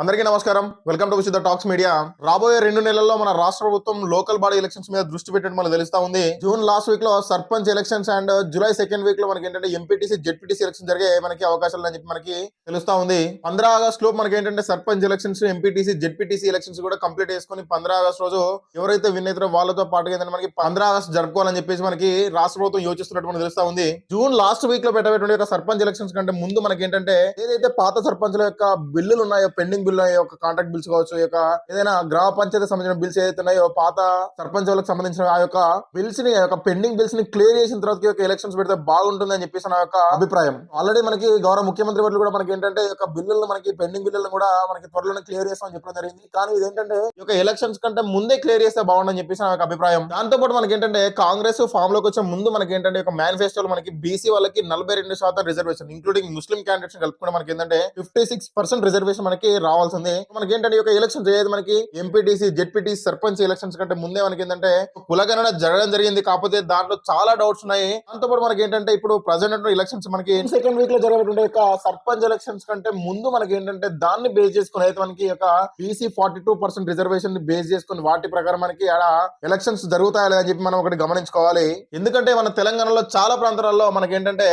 అందరికీ నమస్కారం. Welcome to Vishuddha talks media. రాబోయే రెండు నెలల్లో మన రాష్ట్ర ప్రభుత్వం లోకల్ బాడీ ఎలక్షన్స్ మీద దృష్టి పెట్టడం మనకు తెలుస్తా ఉంది. జూన్ లాస్ట్ వీక్లో sarpanch elections and July second వీక్లో మనకి ఏంటంటే ఎంపీటీసీ జెడ్పీటీసీ ఎలక్షన్ జరిగే మనకి అవకాశాలు అని చెప్పి మనకి తెలుస్తా ఉంది. పంద్రా ఆగస్ట్లో మనకి ఏంటంటే sarpanch elections MPTC ZPTC elections కూడా కంప్లీట్ చేసుకుని పంద్రా ఆగస్ట్ రోజు ఎవరైతే విన్ అవుతారో వాళ్ళతో పాటుగా ఏంటంటే మనకి పంద్రా ఆగస్ట్ జరుపుకోవాలని చెప్పేసి మనకి రాష్ట్ర ప్రభుత్వం యోచిస్తున్నట్టు మనకు తెలుస్తా ఉంది. జూన్ లాస్ట్ వీక్లో పెట్టబెట్టిన సర్పంచ్ ఎలక్షన్స్ కంటే ముందు మనకి ఏంటంటే ఏదైతే పాత సర్పంచ్ల యొక్క బిల్లులు ఉన్నాయో పెండింగ్ బిల్ యొక్క కాంట్రాక్ట్ బిల్స్ కావచ్చు యొక్క ఏదైనా గ్రామ పంచాయతీ సంబంధించిన బిల్స్ ఏదైతే ఉన్నాయో పాత సర్పంచ్ వాళ్ళకి సంబంధించిన ఆ యొక్క బిల్స్ని యొక్క పెండింగ్ బిల్స్ని క్లియర్ చేసిన తర్వాత ఎలక్షన్స్ పెడితే బాగుంటుంది అని చెప్పేసి నా యొక్క అభిప్రాయం. ఆల్రెడీ మనకి గౌరవ ముఖ్యమంత్రి వర్లు కూడా మనకి ఏంటంటే యొక్క బిల్లులను మనకి పెండింగ్ బిల్లులను కూడా మనకి త్వరలోనే క్లియర్ చేస్తామని చెప్పడం జరిగింది. కానీ ఇదేంటంటే ఏంటంటే యొక్క ఎలక్షన్స్ కంటే ముందే క్లియర్ చేస్తే బాగుండని చెప్పేసి నా యొక్క అభిప్రాయం. దాంతో పాటు మనకి ఏంటంటే కాంగ్రెస్ ఫామ్లోకి వచ్చే ముందు మనకి ఏంటంటే ఒక మేనిఫెస్టోలో మనకి బీసీ వాళ్ళకి నలభై రెండు శాతం రిజర్వేషన్ ఇంక్లూడింగ్ ముస్లిం క్యాండిడేట్స్ కలుపుకుంటే మనకి ఏంటంటే ఫిఫ్టీ సిక్స్ పర్సెంట్ రిజర్వేషన్ మనకి రావాల్సింది మనకి ఏంటంటే ఈ యొక్క ఎలక్షన్స్ ఏది మనకి ఎంపీటీసీ జెడ్పీటీసీ సర్పంచ్ ఎలక్షన్స్ కంటే ముందే మనకి ఏంటంటే కులగణన జరగడం జరిగింది. కాకపోతే దాంట్లో చాలా డౌట్స్ ఉన్నాయి. దాంతోపాటు మనకి ఏంటంటే ఇప్పుడు ప్రజెంట్ ఎలక్షన్స్ మనకి సెకండ్ వీక్లో జరగబోతుండే యొక్క సర్పంచ్ ఎలక్షన్స్ కంటే ముందు మనకి ఏంటంటే దాన్ని బేస్ చేసుకుని అయితే మనకి ఒక యొక్క BC forty two percent reservation base చేసుకుని వాటి ప్రకారం మనకి ఆడ ఎలక్షన్స్ జరుగుతాయా అని చెప్పి మనం ఒకటి గమనించుకోవాలి. ఎందుకంటే మన తెలంగాణలో చాలా ప్రాంతాలలో మనకి ఏంటంటే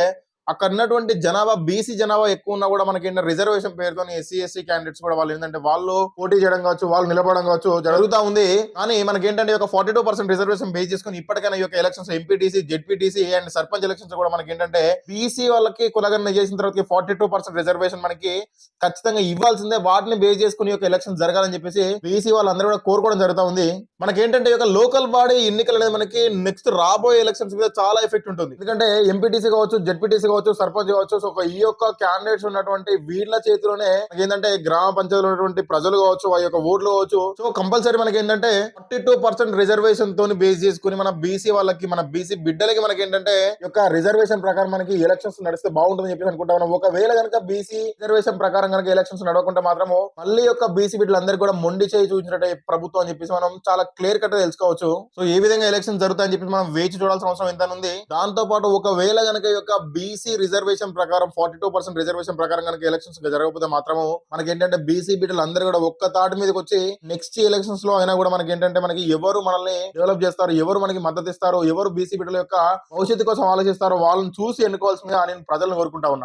అక్కడ ఉన్నటువంటి జనాభా బీసీ జనాభా ఎక్కువ ఉన్నా కూడా మనకి ఏంటంటే రిజర్వేషన్ పేరుతో ఎస్సీ ఎస్సీ క్యాండిడేట్స్ కూడా వాళ్ళు ఏంటంటే వాళ్ళు పోటీ చేయడం కావచ్చు వాళ్ళు నిలబడడం కావచ్చు జరుగుతా ఉంది. కానీ మనకి ఏంటంటే ఒక forty two percent reservation base చేసుకుని ఇప్పటికైనా ఈ యొక్క elections MPTC ZPTC and sarpanch elections కూడా మనకి ఏంటంటే బీసీ వాళ్ళకి కులగన్న చేసిన తర్వాత ఫార్టీ టూ పర్సెంట్ రిజర్వేషన్ మనకి ఖచ్చితంగా ఇవ్వాల్సిందే. వాటిని బేస్ చేసుకుని ఈ యొక్క ఎలక్షన్ జరగాలని చెప్పేసి బీసీ వాళ్ళందరూ కూడా కోరుకోవడం జరుగుతూ ఉంది. మనకి ఏంటంటే ఈ లోకల్ బాడీ ఎన్నికలు అనేది మనకి నెక్స్ట్ రాబోయే ఎలక్షన్స్ మీద చాలా ఎఫెక్ట్ ఉంటుంది. ఎందుకంటే ఎంపీటీసీ కావచ్చు జెడ్పీటీసీ కావచ్చు సర్పంచ్ కావచ్చు సో ఈ యొక్క క్యాండిడేట్స్ ఉన్నటువంటి వీళ్ళ చేతిలోనే ఏంటంటే గ్రామ పంచాయతీలో ఉన్నటువంటి ప్రజలు కావచ్చు ఆ యొక్క ఓట్లు కావచ్చు. సో కంపల్సరీ మనకి ఏంటంటే ఫార్టీ టూ పర్సెంట్ రిజర్వేషన్ తోని బేస్ చేసుకుని మన బీసీ వాళ్ళకి మన బీసీ బిడ్డలకి మనకి ఏంటంటే యొక్క రిజర్వేషన్ ప్రకారం మనకి ఎలక్షన్స్ నడిస్తే బాగుంటుంది చెప్పి అనుకుంటా ఉన్నాం. ఒకవేళ కనుక బీసీ రిజర్వేషన్ ప్రకారం కనుక ఎలక్షన్స్ నడవకుంటే మాత్రము మళ్ళీ యొక్క బీసీ బిడ్డలందరికీ కూడా మొండి చేయి చూపించినట్టు ప్రభుత్వం అని చెప్పేసి మనం చాలా క్లియర్ కట్ తెలుసుకోవచ్చు. సో ఏ విధంగా ఎలక్షన్ జరుగుతాయని చెప్పి మనం వేచి చూడాల్సిన అవసరం ఎంత ఉంది. దాంతో పాటు ఒకవేళ కనుక యొక్క బీసీ బీసీ రిజర్వేషన్ ప్రకారం ఫార్టీ టూ పర్సెంట్ రిజర్వేషన్ ప్రకారం కనుక ఎలక్షన్స్ జరగకపోతే మాత్రము మనకి ఏంటంటే బీసీ బిడ్డలు అందరూ కూడా ఒక్క తాటి మీదకి వచ్చి నెక్స్ట్ ఎలక్షన్స్లో అయినా కూడా మనకి ఏంటంటే మనకి ఎవరు మనల్ని డెవలప్ చేస్తారు ఎవరు మనకి మద్దతు ఇస్తారు ఎవరు బీసీ బిడ్డల యొక్క భవిష్యత్తు కోసం ఆలోచిస్తారో వాళ్ళని చూసి ఎన్నుకోవాల్సిందిగా నేను ప్రజలను కోరుకుంటా ఉన్నా.